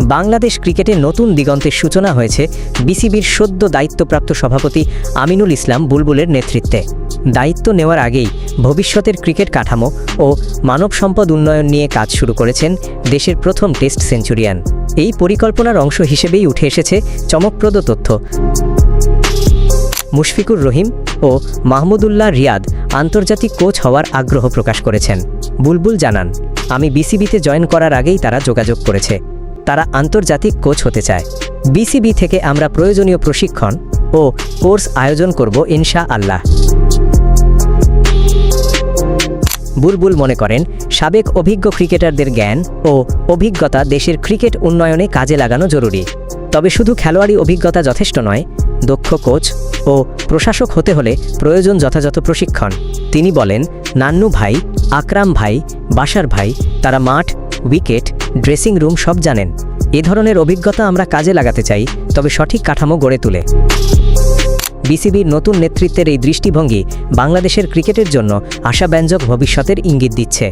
বাংলাদেশ ক্রিকেটে নতুন দিগন্তের সূচনা হয়েছে বিসিবির সদ্য দায়িত্বপ্রাপ্ত সভাপতি আমিনুল ইসলাম বুলবুলের নেতৃত্বে। দায়িত্ব নেওয়ার আগেই ভবিষ্যতের ক্রিকেট কাঠামো ও মানব সম্পদ উন্নয়ন নিয়ে কাজ শুরু করেছেন দেশের প্রথম টেস্ট সেঞ্চুরিয়ান। এই পরিকল্পনার অংশ হিসেবেই উঠে এসেছে চমকপ্রদ তথ্য। মুশফিকুর রহিম ও মাহমুদুল্লাহ রিয়াদ আন্তর্জাতিক কোচ হওয়ার আগ্রহ প্রকাশ করেছেন। বুলবুল জানান, আমি বিসিবিতে জয়েন করার আগেই তারা যোগাযোগ করেছে। তারা আন্তর্জাতিক কোচ হতে চায়। বিসিবি থেকে আমরা প্রয়োজনীয় প্রশিক্ষণ ও কোর্স আয়োজন করব ইনশা আল্লাহ বুলবুল মনে করেন, সাবেক অভিজ্ঞ ক্রিকেটারদের জ্ঞান ও অভিজ্ঞতা দেশের ক্রিকেট উন্নয়নে কাজে লাগানো জরুরি। তবে শুধু খেলোয়াড়ি অভিজ্ঞতা যথেষ্ট নয়, দক্ষ কোচ ও প্রশাসক হতে হলে প্রয়োজন যথাযথ প্রশিক্ষণ। তিনি বলেন, নান্নু ভাই, আকরাম ভাই বাসার ভাই, তারা মাঠ, উইকেট, ড্রেসিং রুম সব জানেন। এ ধরনের অভিজ্ঞতা আমরা কাজে লাগাতে চাই, তবে সঠিক কাঠামো গড়ে তুলে। বিসিবির নতুন নেতৃত্বের এই দৃষ্টিভঙ্গি বাংলাদেশের ক্রিকেটের জন্য আশাব্যঞ্জক ভবিষ্যতের ইঙ্গিত দিচ্ছে।